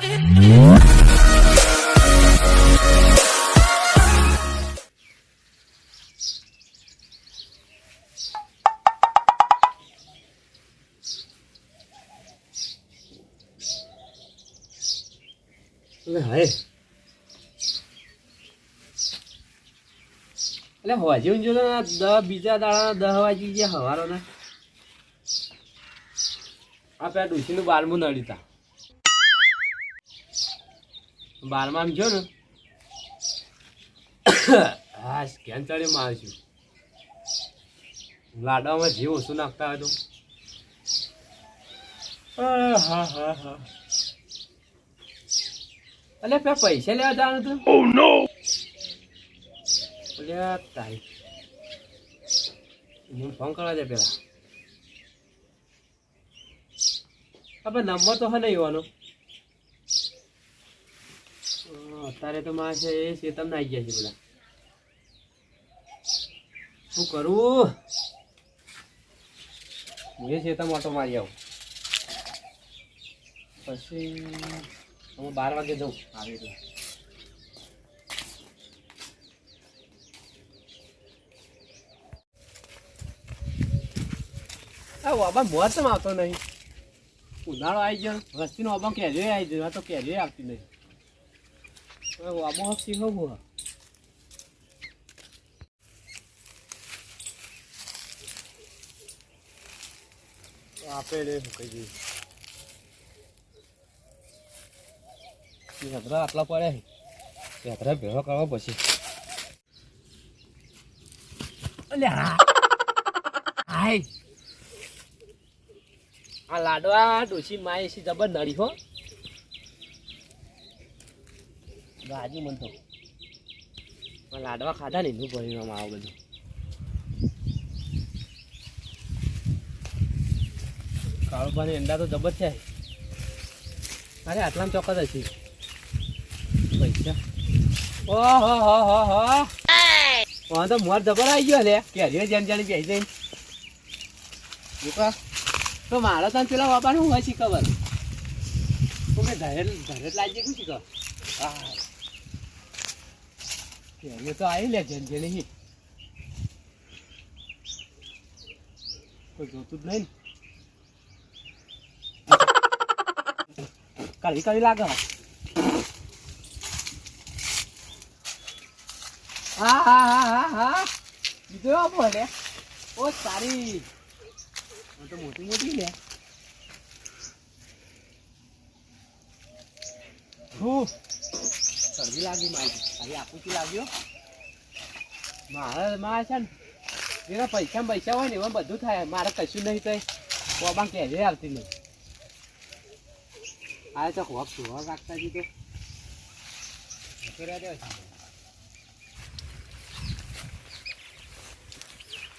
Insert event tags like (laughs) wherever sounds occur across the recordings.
હાય. એટલે હોજી જો ને, દહ, બીજા દાડા દહ વાગી ગયા હવારો ને આ પેલા ડુસીનું બારમું નડીતા બારમાં આમ જો ને. હા સ્કેન ચડી મારશું લાડવામાં જીવ ઓછું નાખતા હોય તો. હા હા હા હા. અલે પેલા પૈસા લેવા જવાનું હતું? ઓ નો અલ્યા તાઈ મને ફોન કરવા દે પેલા. આપણે નંબર તો હા નહીં એવાનો અત્યારે તો મારે છે એ ના આવી ગયા છે બધા. શું કરું? હું એ શેતમ ઓટો મારી આવું. પછી હું બાર વાગે જઉં. આવી આ વાબા મોસમ આવતો નહીં. ઉનાળો આવી ગયો. વસ્તીનો અબા કેરીઓ આવી ગયો. તો કેરીઓ આવતી નહીં. હવે વાબો હસી હોવું આપે રે કહી દઈએ યાત્રા આટલા પડે યાત્રા ભેગો કરવા પછી આ લાડવા ડોસી માય એસી જબર નડી હો. ગાજી મન તો લાડવા ખાધા ને એનું પરિણામ આવું બધું. કાળુભાઈ અંડા તો જબર છે. અરે આટલામાં ચોક્કસ હશે. પૈસા. ઓહો, હો હો હો. વાં તો મોર જબર આવી ગયો લે. કેરીઓ જેમ જાણી બેસી જઈ દીપા, તો મારો તને પેલા બાપાને હું હશી ખબર? તો મેં ઘરે જ લાગી ગયું શીખો હા. કેરીઓ તો આવી લે જેમ જેની કોઈ જોતું જ નહીં કડી કડી લાગે હા હા હા હા હા બીજો બોલે ઓ સારી. તો મોટી મોટી લે હું. શરદી લાગી મારી. આપું આપું લાગ્યો? મારે મારે છે ને એના પૈસા પૈસા હોય ને એમાં બધું થાય. મારે કશું નહીં થાય. કોબા કહેજે આવતી નહીં. આ તો હોક હોક રાખતા જી તો.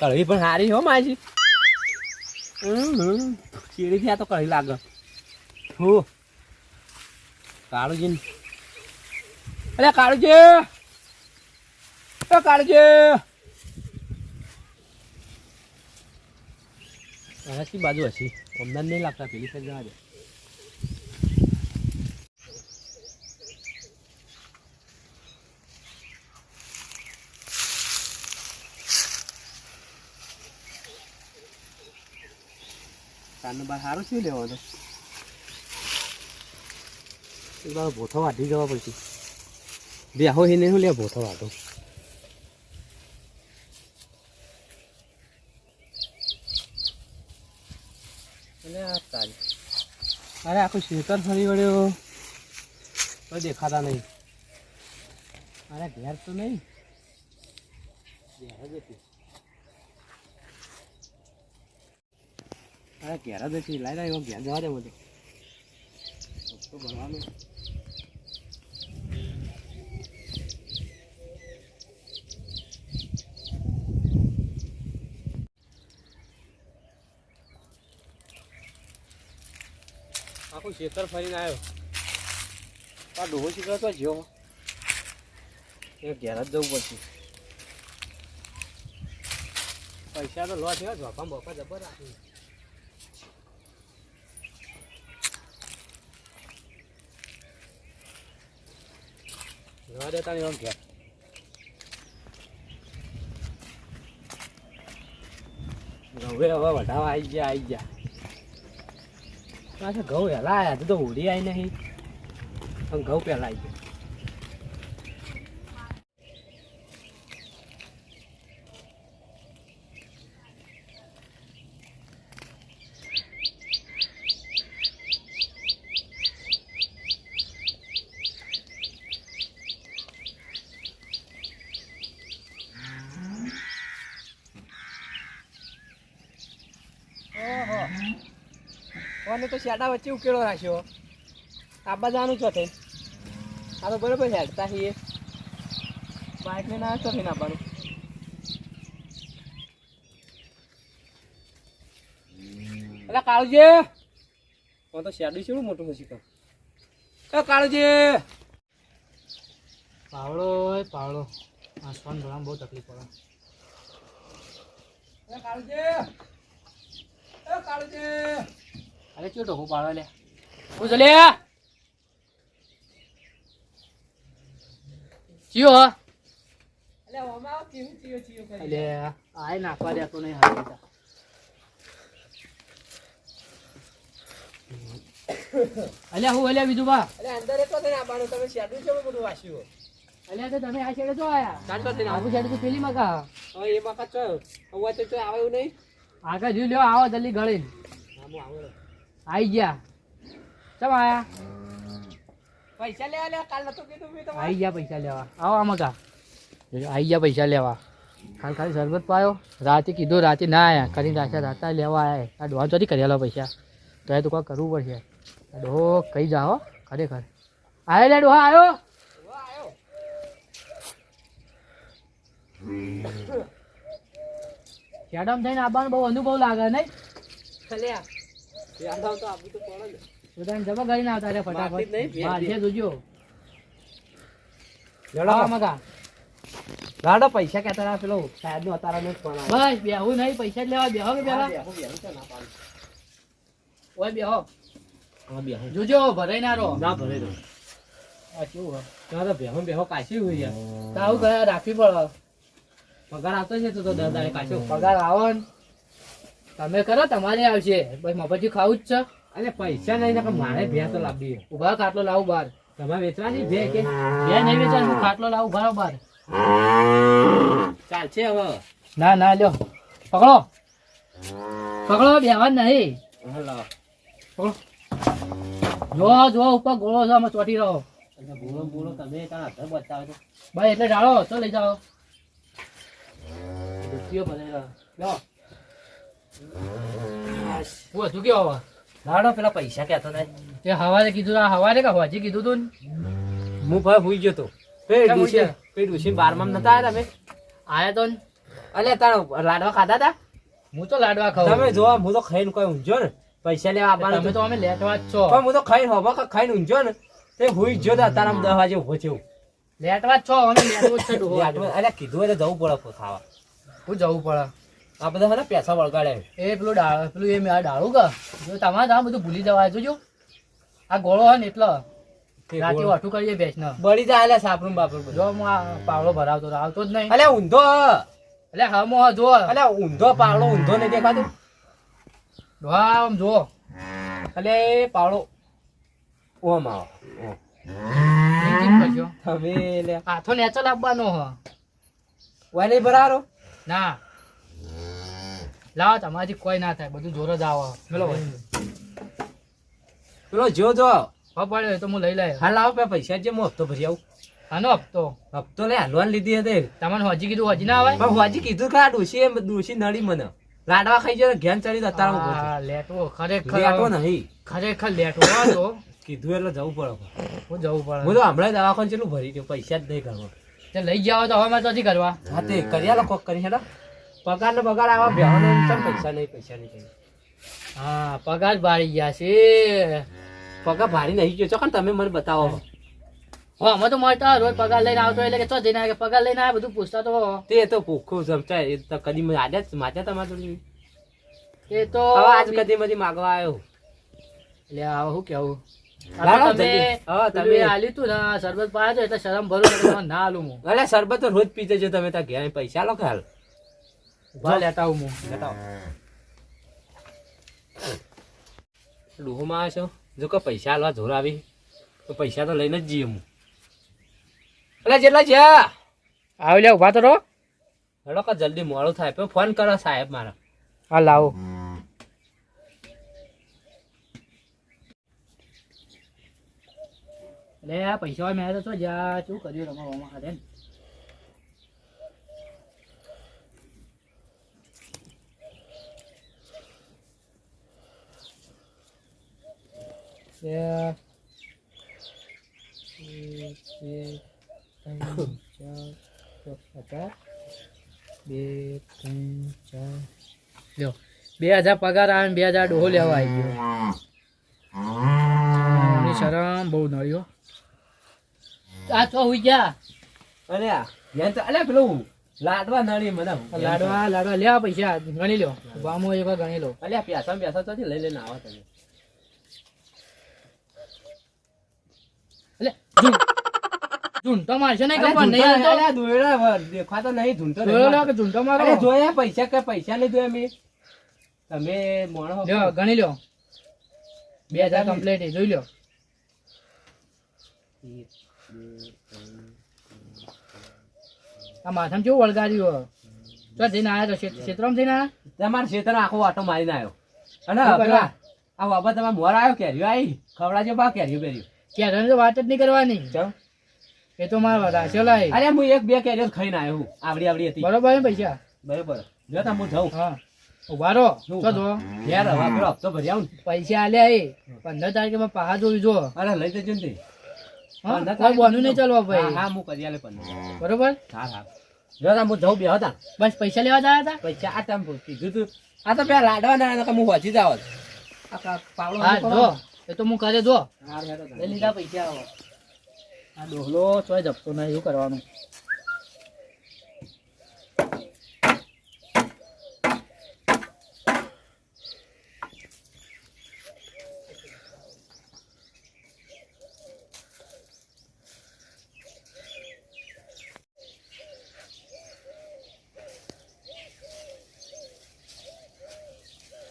કઢી પણ સારી હો માજી. ચીડી થી આ તો કઢી લાગે. હું. કાળુજી અરે કાળુજી અરે કાળુજી હસી બાજુ હસી. અમદાવાદ નહીં લાગતા પેલી સાઈડ જવા દે. કાનનો બાર સારું છે લેવો તો એક ભોથો વાઢી જવા પડશે. બેહો હી નહીં લે ભોથો તારી અરે આખું શેતર ફરી વળ્યો તો દેખાતા નહીં અરે ઘેર તો નહીં અરે ઘેર જ હતી લાઈ લાઈ ઘેર જવા દે બધું ભણવાનું આખું ખેતર ફરીને આવ્યો. આ ડોહો શીખર તો જ્યો. એ ઘેર જ જવું પડશે. પૈસા તો લો છે ઝોપા બોપા જબર રાખી. જવા દેતા નહીં આમ ઘેર. ઘઉં હવે વધાવા આવી ગયા આવી ગયા. પાછા ઘઉં વહેલા આયા હજુ તો હોળી આવી નહીં પણ ઘઉં પહેલા આવી ગયા કોને તો શેડા વચ્ચે ઉકેલો રાખ્યો. આબા જવાનું છો થઈને આ તો બરોબર હેડતા છીએ. બાઇકને ના તો થઈને આવવાનું એટલે કાળુજી! હું તો શેડું છે મોટું હશે કહું કાળુજી! પાવડો હોય પાવડો. આ શ્વાન ભરવામાં બહુ તકલીફ પડે. કાળુજી! કાળુજી! અરે ચો ઢોકું પાડો લે. હું. ચલે ચિયો હ એટલે આય નાખવા દેતો નહીં હાથ અલ્યા હું અલ્યા બીજું બા. અલ્યા અંદર એટલો થઈને આવવાનું તમે શેડું છે બધું વાસ્યું અલ્યા તો તમે આ શેડે જો આયા? ચાલતો થઈને આબુ શેડું તો પેલી મકા હવે એ વખત છો હવે તો આવે એવું નહીં? આગળ જોઈ લ્યો આવો જલ્દી ગળી હા હું આવું આઈ ગયા. ચમ આયા? પૈસા લેવા લે કાલ નતું કીધું મેં તમારે. આઈ ગયા પૈસા લેવા. આવો આમાં કા આઈ ગયા પૈસા લેવા. કાલ ખાલી શરબત પાયો. રાતે કીધું રાતે ના આયા. કરી રાતે રાતા લેવા આયા આ ડોહા ચોથી કરેલો પૈસા. તો એ તો કોઈ કરવું પડશે. આ ડોહો કઈ જાઓ ખરેખર. આયો લે ડોહા આવ્યો (laughs) શેડમ થઈને આવવાનો બહુ અનુભવ લાગે નહીં? યાદ આવ તો તો પડે ને બધાને જબા કરીને આવતા રે મારતી જ નહીં, ફટાફટ ભેર જોજો આવો લડો લાડો પૈસા કહેતા હતા પેલો સાહેબ નો અતારા નો ફોન બસ બેહું નહીં પૈસા જ લેવા બેહો કે પેલા બેહું, બેહું તો ના પાડું. ઓય બેહો. હા, બેહું. જોજો ભરાઈ ના રહો. ના ભરે તો આ કેવું હે? ના બેહો બેહો કાશી હોય યાર. તો આવું ગયા રાખવી પડે. પગાર આવતો છે તો તો દાદા કાશો પગાર આવો ને. તમે કરો તમારે આવશે. પછી મફતજી ખાવું જ છે. અને પૈસા નહીં કે મારે ભેંસ તો લાવવી. ઊભા ખાટલો લાવું બાર તમે વેચવાની ભે કે? બે નહીં વેચવાનું હું ખાટલો લાવું ઊભા રહો બાર ચાલશે હવે. ના ના લ્યો. પકડો. પકડો બેવા નહીં. પકડો. જો જો ઉપર ગોળો છે અમે ચોટી રહો બોલો બોલો તમે ત્યાં હાથે બતાવો ભાઈ એટલે ડાળો તો લઈ જાઓ. રહ્યો લ્યો. હું હતું કેવો હવે? લાડો પેલા પૈસા કહેતો નહીં. એ હવારે કીધું આ હવારે કે હોજી કીધું તું હું ભાઈ ભૂઈ ગયો તો. પેડું છે પેડું છે ગયો? પે ડુસી બારમાં નતા આવ્યા તમે? આયા તો ને? અલે તારા લાડવા ખાધા તા? હું તો લાડવા ખાવ તમે જો હું તો ખાઈને કોઈ ઊંઝો ને. પૈસા લેવા આવવાનું તમે તો. અમે લેટવા જ છો. પણ હું તો ખાઈને હોવા કે ખાઈને ઊંઝો ને. તે હુઈ ગયો તા તારા દસ વાગે ઊભો થયો. લેટવા જ છો અમે લેટવું જ છે. અરે કીધું એટલે જવું પડે ખાવા હું જવું પડે. આ બધા હે પૈસા વળગાડે. એ પેલું પેલું એ મેં ડાળું કા? તમારે તમે બધું ભૂલી જવાય. જોજો. આ ગોળો હોય ને એટલો. રાતે વાઠું કરીએ ને બળી જાય એટલે સાપરું બાપરું જો હું આ પાવડો ભરાવતો આવતો જ નહીં. અલે ઊંધો એટલે હમો જો અલે ઊંધો પાવડો ઊંધો નહીં દેખાતો. આમ જો. અલે પાવડો. ઓમ આવો તમે હાથો નેચો લાવવાનો હ. ભરારો? ના. લાવો તમારાથી કોઈ ના થાય બધું જોર જ આવો. પેલો પેલો જો જો. પડ્યો તો હું લઈ લે હા લાવો પે પૈસા જે હું હપ્તો ભરી આવું. આનો હપ્તો. હપ્તો લે હાલવાન લીધી હતી. તમને હજી કીધું હજી ના આવે? પણ હું હજી કીધું કે આ ડોશી એમ ડોસી નડી મને. લાડવા ખાઈ જાય ઘેન ચડી તો અત્યારે ઊભો ખરેખર લેટવો લેટો ખરેખર. નહીં. ખરેખર લેટવો આ તો. કીધું એટલે જવું પડે હું જવું હું પડે તો હમણાં દવાખાને ચેટલું ભરી ગયો પૈસા જ નહીં કરવા લઈ ગયા તો હવે મારે ચોથી કરવા. હા તે કરી આલો કોક કરી હેડો. પગાર ને પગાર આવા બેહવાનો ચમ પૈસા નહીં પૈસા નહીં. હા પગાર ભારી ગયા છે. પગાર ભારી નહીં ગયો. ચોકન તમે મને બતાવો. હા અમે તો મળતા રોજ પગાર લઈને આવતો એટલે કે ચો જઈને આવે પગાર લઈને આવે બધું પૂછતા તો તે તો ભૂખું સમજાય એ તો કદી આડે જ માજ્યા તમારા જોડે એ તો આજ કદી માંથી માગવા આવ્યો. એટલે આવો શું કેવું? તમે એટલે શરમ ભરું ના આલું હું. અલે શરબત તો રોજ પીતે છો તમે ત્યાં ઘેર પૈસા લો ખાલ ઊભા લેતા આવું હું ડૂહોમાં આવે છો? જો કે પૈસા હાલવા જોર આવી. તો પૈસા તો લઈને જ જઈએ હું. એટલે જેટલા છે? આવી લે ઊભા તો રહો. હેડો કે જલ્દી મોડું થાય. પણ ફોન કરો સાહેબ મારા. હા લાવો. લે આ પૈસા મેં તો જા શું કર્યું રમવામાં હાથે ને બે, એક, બે, ત્રણ, ચાર, બે ત્રણ ચાર લ્યો. બે હજાર પગાર આવે બે હજાર ડોહો લેવા આવી ગયો. શરમ બહુ નળ્યો આ તો હોઈ ગયા. અરે આ તો અલે પેલું લાડવા નળી મને લાડવા લાડવા લેવા પૈસા ગણી લો બામો એક ગણી લો. અલે પ્યાસા પ્યાસા તો લઈ લઈને આવો તમે. નહીં ખબર નહીં ઝૂંટો- હાલતો. અલે દેખાતો નહીં ઝૂંટો લો કે ઝૂમતો મારો? જોયા પૈસા કે પૈસા નહીં જોયા મેં તમે મોણો લ્યો ગણી લ્યો. બે હજાર કમ્પ્લીટ જોઈ લ્યો. આ માથામાં કેવું વળગાડ્યું તો જઈને આવ્યા તો ક્ષેત્ર- ક્ષેત્રમાં જઈને આવ્યા તમારા ક્ષેત્ર આખો આટો મારીને આવ્યો અને આ બાબા તમારા મોર આવ્યો કેર્યો આવી? ખવડાજો બા કેર્યું બેરીઓ. તો વાત જ નહીં કરવાની. એ તો મારા રાશિઓ લાય અરે હું એક બે કેરીઓ ખાઈને આવ્યો હું આવડી આવડી હતી. બરોબર ને પૈસા? બરોબર. જો તા હું જાઉં. હા. ઊભા તો જો યાર હવે પેલો હપ્તો ભરી આવું પૈસા આલ્યા એ. પંદર તારીખે મેં પાહા જોઈ જો અરે લઈ જજો ને તે. બોનું નહીં ચાલવા ભાઈ. હા હું કરી આલે પંદર. બરોબર? હા હા. જો તા હું જાઉં બે હતા બસ પૈસા લેવા જાય હતા? પૈસા આ ટાઈમ કીધું તું. આ તો પેલા લાડવા ના હું વાંચી જાવ આ પાવડો હા જો એ તો હું કાલે જો. લઈ લીધા પૈસા આવો. આ ડોહલો ચોય જપતો નહીં એવું કરવાનું?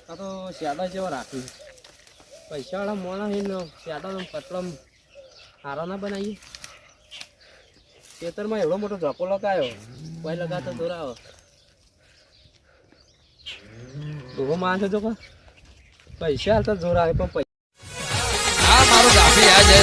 આ તો શ્યાદા જેવા રાખ્યું પૈસા વાળા મોણા હે ને શ્યાડા પતલો હારા ના બનાવીએ. ખેતરમાં એવડો મોટો ધપો લગાયો. કોઈ લગાતો દોરાવો ડોહો માણસો જો કા પૈસા હાલતા જોર આવે પણ પૈસા મારું ગાફી આ જય